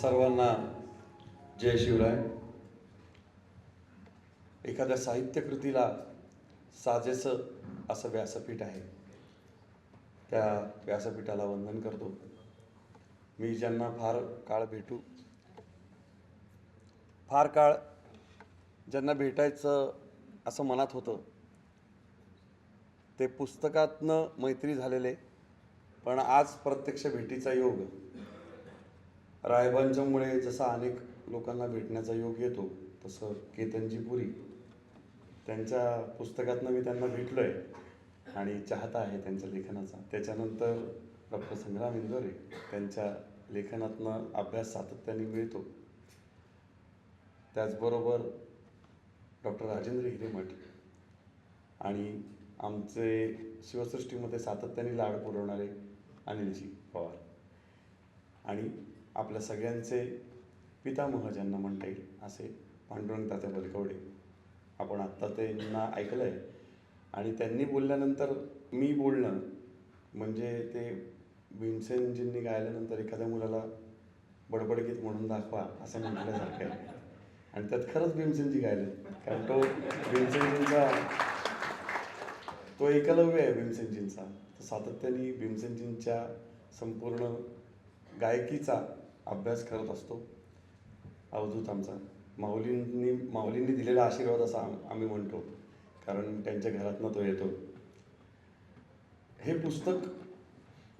सर्वांना जय शिवराय. एखाद्या साहित्यकृतीला साजेसं असं व्यासपीठ आहे. त्या व्यासपीठाला वंदन करतो. मी ज्यांना फार काळ भेटू फार काळ ज्यांना भेटायचं असं मनात होतं ते पुस्तकातनं मैत्री झालेले पण आज प्रत्यक्ष भेटीचा योग. रायबांच्यामुळे जसा अनेक लोकांना भेटण्याचा योग येतो तसं केतनजी पुरी त्यांच्या पुस्तकातनं मी त्यांना भेटलो आहे आणि चाहता आहे त्यांच्या लेखनाचा. त्याच्यानंतर डॉक्टर संग्राम इंदोरे त्यांच्या लेखनातनं अभ्यास सातत्याने मिळतो. त्याचबरोबर डॉक्टर राजेंद्र हिरेमठ आणि आमचे शिवसृष्टीमध्ये सातत्याने लाड पुरवणारे अनिलजी पवार. आणि आपल्या सगळ्यांचे पितामह ज्यांना म्हणता येईल असे पांडुरंग तात्या बलकवडे. आपण आत्ता त्यांना ऐकलं आहे आणि त्यांनी बोलल्यानंतर मी बोलणं म्हणजे ते भीमसेनजींनी गायल्यानंतर एखाद्या मुलाला बडबडगीत म्हणून दाखवा असं म्हटल्यासारखं आहे. आणि त्यात खरंच भीमसेनजी गायले. कारण तो भीमसेनजींचा तो एकलव्य आहे भीमसेनजींचा. तर सातत्याने भीमसेनजींच्या संपूर्ण गायकीचा अभ्यास करत असतो. अवधूत आमचा. माऊलींनी माऊलींनी दिलेला आशीर्वाद असा आम्ही म्हणतो. कारण त्यांच्या घरातनं तो येतो. हे पुस्तक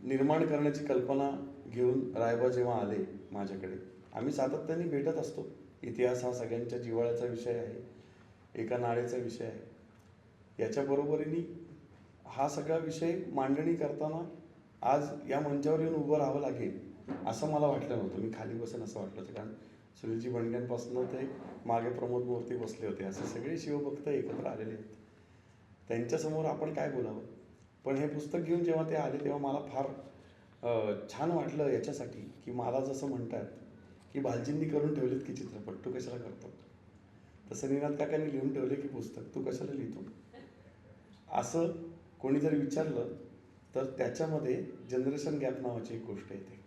निर्माण करण्याची कल्पना घेऊन रायबा जेव्हा आले माझ्याकडे आम्ही सातत्याने भेटत असतो. इतिहास हा सगळ्यांच्या जिव्हाळ्याचा विषय आहे. एका नाळेचा विषय आहे. याच्याबरोबरीने हा सगळा विषय मांडणी करताना आज या मंचावर येऊन उभं राहावं लागेल. असं मला वाटलं नव्हतं. मी खाली बसेन असं वाटलं होतं कारण सुनीलजी बंडग्यांपासून ते मागे प्रमोद मूर्ती बसले होते. असे सगळे शिवभक्त एकत्र आलेले आहेत. त्यांच्यासमोर आपण काय बोलावं? पण हे पुस्तक घेऊन जेव्हा ते आले तेव्हा मला फार छान वाटलं याच्यासाठी की मला जसं म्हणतात की बालजींनी करून ठेवलेत की चित्रपट तू कशाला करतो? तसं निनाद काकांनी लिहून ठेवले की पुस्तक तू कशाला लिहितो? असं कोणी जर विचारलं तर त्याच्यामध्ये जनरेशन गॅप नावाची एक गोष्ट येते.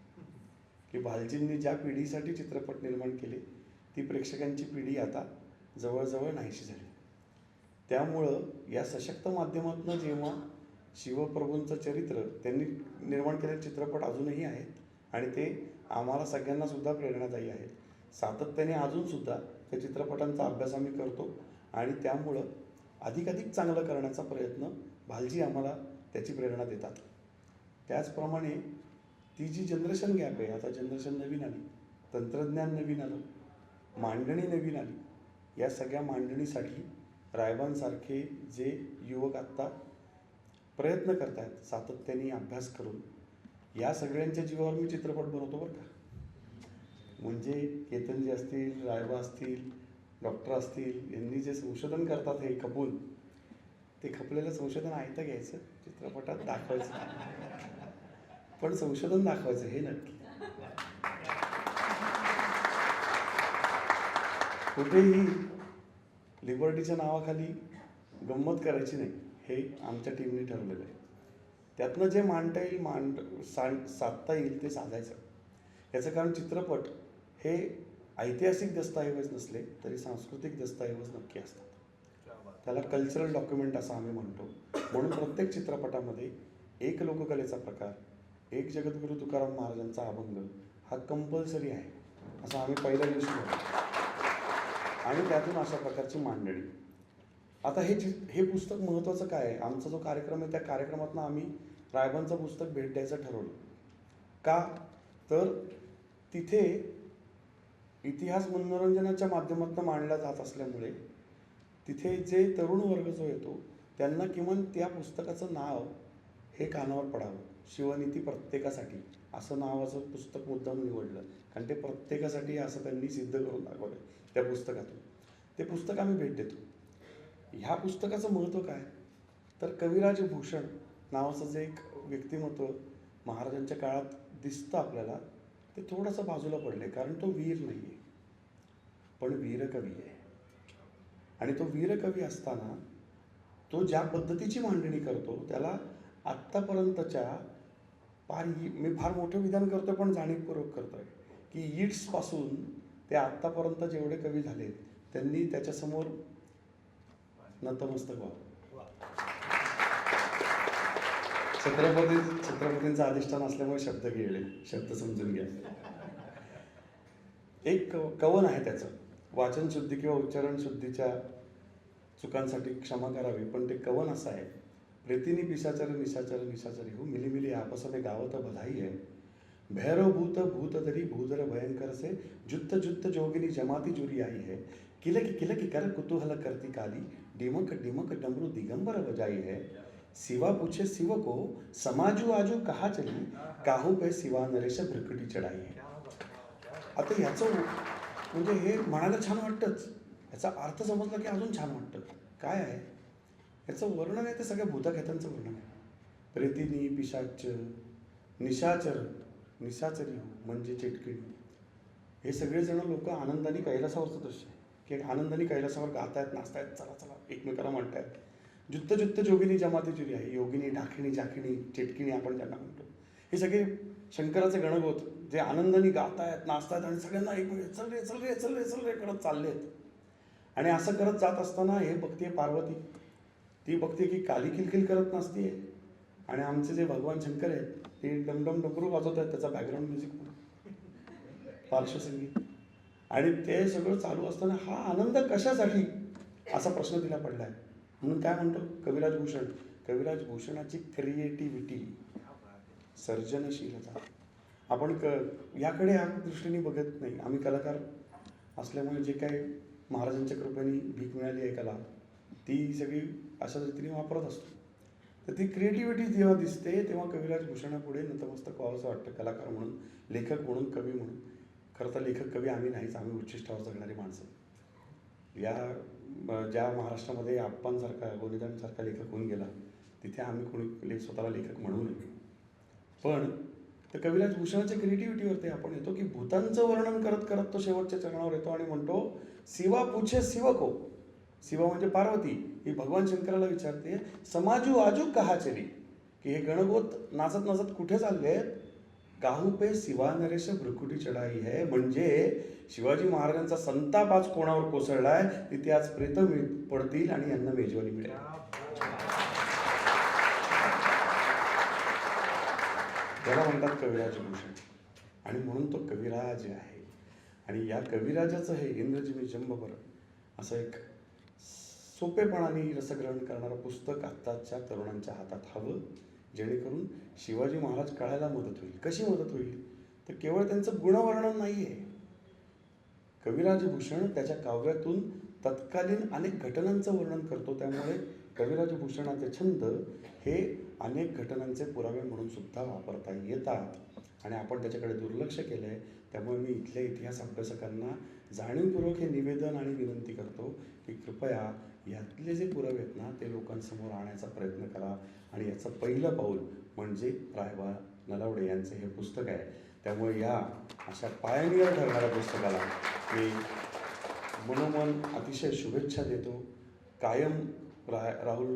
की भालजींनी ज्या पिढीसाठी चित्रपट निर्माण केले ती प्रेक्षकांची पिढी आता जवळजवळ नाहीशी झाली. त्यामुळं या सशक्त माध्यमातून जेव्हा शिवप्रभूंचं चरित्र त्यांनी निर्माण केलेले चित्रपट अजूनही आहेत आणि ते आम्हाला सगळ्यांनासुद्धा प्रेरणादायी आहेत सातत्याने अजूनसुद्धा त्या चित्रपटांचा अभ्यास आम्ही करतो आणि त्यामुळं अधिकाधिक चांगलं करण्याचा प्रयत्न भालजी आम्हाला त्याची प्रेरणा देतात. त्याचप्रमाणे ती जी जनरेशन गॅप आहे आता जनरेशन नवीन आली तंत्रज्ञान नवीन आलं मांडणी नवीन आली या सगळ्या मांडणीसाठी रायबांसारखे जे युवक आत्ता प्रयत्न करत आहेत सातत्याने अभ्यास करून या सगळ्यांच्या जीवावर मी चित्रपट बनवतो बरं का. म्हणजे केतनजी असतील रायबा असतील डॉक्टर असतील यांनी जे संशोधन करतात हे खपून ते खपलेलं संशोधन आयतं घ्यायचं चित्रपटात दाखवायचं. पण संशोधन दाखवायचं हे नक्की. कुठेही लिबर्टीच्या नावाखाली गंमत करायची नाही हे आमच्या टीमने ठरवलेलं आहे. त्यातनं जे मांडता येईल मांड सांड साधता येईल ते साधायचं. याचं कारण चित्रपट हे ऐतिहासिक दस्तऐवज नसले तरी सांस्कृतिक दस्तऐवज नक्की असतात. त्याला कल्चरल डॉक्युमेंट असं आम्ही म्हणतो. म्हणून प्रत्येक चित्रपटामध्ये एक लोककलेचा प्रकार एक जगद्गुरू तुकाराम महाराजांचा अभंग हा कंपल्सरी आहे. असं आम्ही पहिल्या दिवशी म्हणतो. आणि त्यातून अशा प्रकारची मांडणी. आता हे चि हे पुस्तक महत्त्वाचं काय आहे? आमचा जो कार्यक्रम आहे त्या कार्यक्रमातून आम्ही रायबांचं पुस्तक भेट द्यायचं ठरवलं. का? तर तिथे इतिहास मनोरंजनाच्या माध्यमातून मांडला जात असल्यामुळे तिथे जे तरुण वर्ग जो येतो त्यांना किमान त्या पुस्तकाचं नाव हे कानावर पडावं. शिवनीती प्रत्येकासाठी असं नावाचं पुस्तक मुद्दाम निवडलं. कारण ते प्रत्येकासाठी असं त्यांनी सिद्ध करून दाखवलं त्या पुस्तकातून. ते पुस्तक आम्ही भेट देतो. ह्या पुस्तकाचं महत्त्व काय? तर कविराज भूषण नावाचं जे एक व्यक्तिमत्व महाराजांच्या काळात दिसतं आपल्याला ते थोडंसं बाजूला पडलं कारण तो वीर नाही आहे पण वीरकवी आहे. आणि तो वीरकवी असताना तो ज्या पद्धतीची मांडणी करतो त्याला आत्तापर्यंतच्या फार ही मी फार मोठं विधान करतो पण जाणीवपूर्वक करतोय की इट्सपासून ते आत्तापर्यंत जेवढे कवी झाले त्यांनी त्याच्यासमोर नतमस्तक व्हावं. छत्रपती छत्रपतींचं अधिष्ठान असल्यामुळे शब्द गेले शब्द समजून घ्या. एक कवन आहे त्याचं. वाचन शुद्धी किंवा उच्चारण शुद्धीच्या चुकांसाठी क्षमा करावी पण ते कवन असं आहे. प्रीतिनी पिशाचर निशाचर निशाचरी हो मिली मिली आपस में गावत बधाई है। भैरव भूत भूत धरी भूधर भयंकर से जुत्त जुत्त जोगिनी जमाती जुरी आई है। किलक किलक कर कुतूहल करती काली डिमक डिमक डमरू दिगंबर बजाई है। सिवा पूछे शिव को समाजू आजू कहा चली? काहू पे शिवा नरेश भ्रकटी चढाई है। आता ह्याचं म्हणजे हे म्हणायला छान वाटतंच. याचा अर्थ समजला की अजून छान वाटतं. काय आहे? याचं वर्णन आहे ते सगळ्या भूतखेतांचं वर्णन आहे. प्रेतिनी पिशाच निशाचर निशाचरी हो, म्हणजे चिटकिणी. हे सगळेजण लोक आनंदाने कैलासावरचं दृश्य आहे. की आनंदाने कैलासावर गातायत नाचतायत चला चला एकमेकाला म्हणतायत. जुत्त जुत्त जोगिनी जमाती जुरी आहे योगिनी ढाकिणी झाखिणी चिटकिणी आपण त्यांना म्हणतो. हे सगळे शंकराचे गणगोत जे आनंदाने गातायत नाचतायत आणि सगळ्यांना एकमेक चल रे चल रे चल रे चल रे करत आहेत आणि असं करत जात असताना हे बघते पार्वती. ती बघते की काली किलकिल करत नसते आणि आमचे जे भगवान शंकर आहेत ते डमडम डमरू वाजवत आहेत त्याचा बॅकग्राऊंड म्युझिक पार्श्वसंगीत आणि ते सगळं चालू असताना हा आनंद कशासाठी? असा प्रश्न तिला पडला आहे म्हणून काय म्हणतो? कविराज भूषण. कविराज भूषणाची क्रिएटिव्हिटी सर्जनशीलता. आपण क याकडे या दृष्टीने बघत नाही. आम्ही कलाकार असल्यामुळे जे काही महाराजांच्या कृपेने भीक मिळाली आहे कला ती सगळी अशा रीतीने वापरत असतो. तर ती क्रिएटिव्हिटी जेव्हा दिसते तेव्हा कविराज भूषणापुढे नतमस्तक व्हावंसं वाटतं. कलाकार म्हणून लेखक म्हणून कवी म्हणून. खरं तर लेखक कवी आम्ही नाहीच. आम्ही उच्चिष्टावर जगणारी माणसं. या ज्या महाराष्ट्रामध्ये आप्पांसारखा गोनीदांसारखा लेखक होऊन गेला तिथे आम्ही कोणी ले स्वतःला लेखक म्हणू नये पण तर कविराज भूषणाच्या क्रिएटिव्हिटीवरती आपण येतो की भूतांचं वर्णन करत करत तो शेवटच्या चरणावर येतो आणि म्हणतो शिवा पुछे शिवको शिवा म्हणजे पार्वती ही भगवान शंकराला विचारते समाजू आजू कहा चली? की हे गणगोत नाचत नाचत कुठे चालले काहू पे शिवा नरेश भ्रुकुटी चढाई है. म्हणजे शिवाजी महाराजांचा संताप आज कोणावर कोसळलाय? तिथे आज प्रेत पडतील आणि यांना मेजवानी मिळेल. त्याला म्हणतात कविराज भूषण. आणि म्हणून तो कविराज आहे. आणि या कविराजाचं हे इंद्रजिमी जंबभर असं एक सोपेपणाने रसग्रहण करणारं पुस्तक आत्ताच्या तरुणांच्या हातात हवं जेणेकरून शिवाजी महाराज कळायला मदत होईल. कशी मदत होईल? तर केवळ त्यांचं गुणवर्णन नाही आहे कविराज भूषण त्याच्या काव्यातून तत्कालीन अनेक घटनांचं वर्णन करतो. त्यामुळे कविराज भूषणाचे छंद हे अनेक घटनांचे पुरावे म्हणून सुद्धा वापरता येतात. आणि आपण त्याच्याकडे दुर्लक्ष केलं आहे त्यामुळे मी इथल्या इतिहास अभ्यासकांना जाणीवपूर्वक हे निवेदन आणि विनंती करतो की कृपया यातले जे पुरावे आहेत ना ते लोकांसमोर आणण्याचा प्रयत्न करा. आणि याचं पहिलं पाऊल म्हणजे रायबा नलावडे यांचं हे पुस्तक आहे. त्यामुळे या अशा पायनियर ठरणाऱ्या पुस्तकाला मी मनोमन अतिशय शुभेच्छा देतो. कायम राय राहुल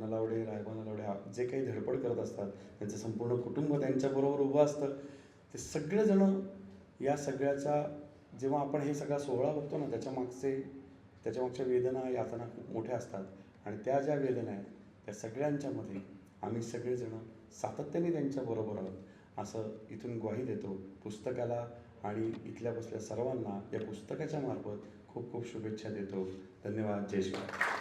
नलावडे रायबा नलावडे जे काही धडपड करत असतात त्यांचं संपूर्ण कुटुंब त्यांच्याबरोबर उभं असतं. ते सगळेजणं या सगळ्याचा जेव्हा आपण हे सगळा सोहळा बघतो ना त्याच्या मागचे त्याच्या मागच्या वेदना यातना खूप मोठ्या असतात. आणि त्या ज्या वेदना आहेत त्या सगळ्यांच्यामध्ये आम्ही सगळेजण सातत्याने त्यांच्याबरोबर आहोत. असं इथून ग्वाही देतो. पुस्तकाला आणि इथल्या बसल्या सर्वांना या पुस्तकाच्या मार्फत खूप खूप शुभेच्छा देतो. धन्यवाद. जय श्री